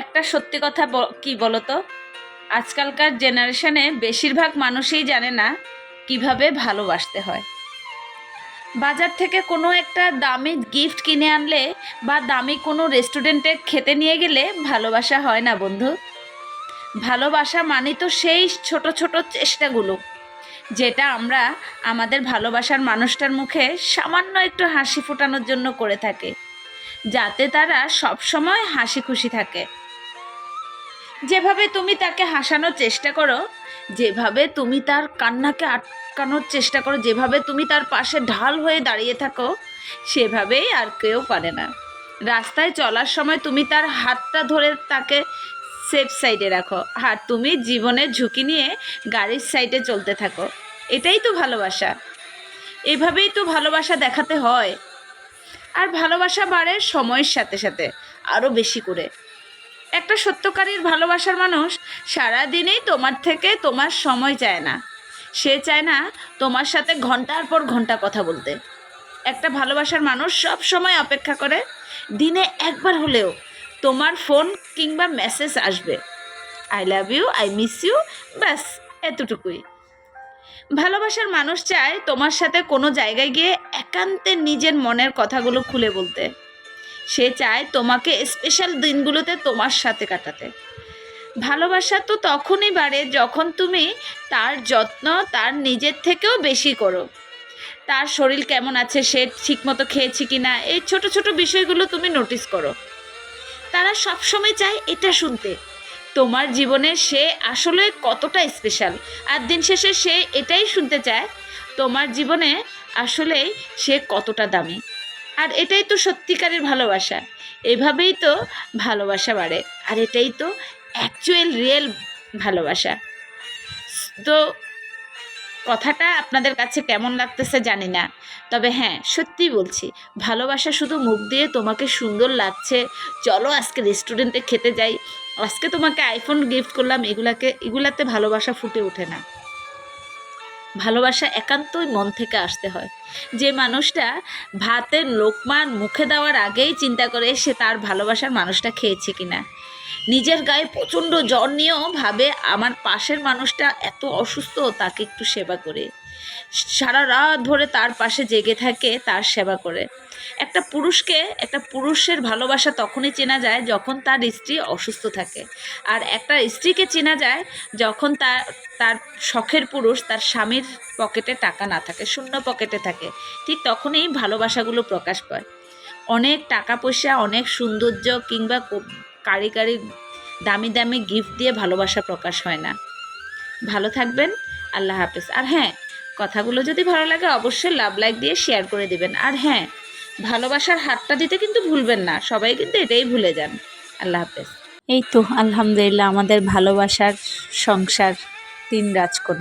একটা সত্যি কথা কি বলতো? আজকালকার জেনারেশনে বেশিরভাগ মানুষই জানে না কীভাবে ভালোবাসতে হয়। বাজার থেকে কোনো একটা দামি গিফট কিনে আনলে বা দামি কোনো রেস্টুরেন্টে খেতে নিয়ে গেলে ভালোবাসা হয় না বন্ধু। ভালোবাসা মানে তো সেই ছোট ছোট চেষ্টাগুলো, যেটা আমরা আমাদের ভালোবাসার মানুষটার মুখে সামান্য একটু হাসি ফোটানোর জন্য করে থাকে। যাতে তারা সবসময় হাসি খুশি থাকে। যেভাবে তুমি তাকে হাসানোর চেষ্টা করো, যেভাবে তুমি তার কান্নাকে আটকানোর চেষ্টা করো, যেভাবে তুমি তার পাশে ঢাল হয়ে দাঁড়িয়ে থাকো, সেভাবেই আর কেউ পারে না। রাস্তায় চলার সময় তুমি তার হাতটা ধরে তাকে সেফ সাইডে রাখো আর তুমি জীবনের ঝুঁকি নিয়ে গাড়ির সাইডে চলতে থাকো। এটাই তো ভালোবাসা। এভাবেই তো ভালোবাসা দেখাতে হয়। আর ভালোবাসা বাড়ে সময়ের সাথে সাথে আরও বেশি করে। একটা সত্যকারীর ভালোবাসার মানুষ সারা দিনেই তোমার থেকে তোমার সময় চায় না। সে চায় না তোমার সাথে ঘণ্টার পর ঘণ্টা কথা বলতে। একটা ভালোবাসার মানুষ সব সময় অপেক্ষা করে, দিনে একবার হলেও তোমার ফোন কিংবা মেসেজ আসবে। I love you, I miss you, ব্যাস, এতটুকুই। ভালোবাসার মানুষ চায় তোমার সাথে কোনো জায়গায় গিয়ে একান্তে নিজের মনের কথাগুলো খুলে বলতে। সে চায় তোমাকে স্পেশাল দিনগুলোতে তোমার সাথে কাটাতে। ভালোবাসা তো তখনই বাড়ে যখন তুমি তার যত্ন তার নিজের থেকেও বেশি করো। তার শরীর কেমন আছে, সে ঠিকমতো খেয়েছে কি না এই ছোট ছোট বিষয়গুলো তুমি নোটিস করো। তারা সবসময় চায় এটা শুনতে। তোমার জীবনে সে আসলে কতটা স্পেশাল আর দিন শেষে সে এটাই শুনতে চায়, তোমার জীবনে আসলেই সে কতটা দামি। আর এটাই তো সত্যিকারের ভালোবাসা। এভাবেই তো ভালোবাসা বাড়ে। আর এটাই তো অ্যাকচুয়াল রিয়েল ভালোবাসা। তো কথাটা আপনাদের কাছে কেমন লাগতেছে জানি না। তবে হ্যাঁ সত্যি বলছি, ভালোবাসা শুধু মুখ দিয়ে তোমাকে সুন্দর লাগছে। চলো আজকে রেস্টুরেন্টে খেতে যাই। আজকে তোমাকে আইফোন গিফট করলাম, এগুলাকে, এগুলাতে ভালোবাসা ফুটে ওঠে না। ভালোবাসা একান্তই মন থেকে আসতে হয়। যে মানুষটা ভাতের লোকমান মুখে দেওয়ার আগেই চিন্তা করে সে তার ভালোবাসার মানুষটা খেয়েছে কিনা। নিজের গায়ে প্রচণ্ড জ্বর নিয়েও ভাবে, আমার পাশের মানুষটা এত অসুস্থ, তাকে একটু সেবা করে। সারা রাত ধরে তার পাশে জেগে থাকে, তার সেবা করে। একটা পুরুষকে, একটা পুরুষের ভালোবাসা তখনই চেনা যায় যখন তার স্ত্রী অসুস্থ থাকে। আর একটা স্ত্রীকে চেনা যায় যখন তার তার শখের পুরুষ তার স্বামীর পকেটে টাকা না থাকে, শূন্য পকেটে থাকে। ঠিক তখনই ভালোবাসাগুলো প্রকাশ পায়। অনেক টাকা পয়সা, অনেক সৌন্দর্য কিংবা কারি কারি দামি দামি গিফট দিয়ে ভালোবাসা প্রকাশ হয় না। ভালো থাকবেন, আল্লাহ হাফেজ। আর হ্যাঁ কথাগুলো যদি ভালো লাগে অবশ্যই লাভ লাইক দিয়ে শেয়ার করে দিবেন। আর হ্যাঁ ভালোবাসার হাতটা দিতে কিন্তু ভুলবেন না, সবাই কিন্তু এটাই ভুলে যান। আল্লাহ হাফেজ। এই তো, আলহামদুলিল্লাহ, আমাদের ভালোবাসার সংসার তিন রাজকন্যা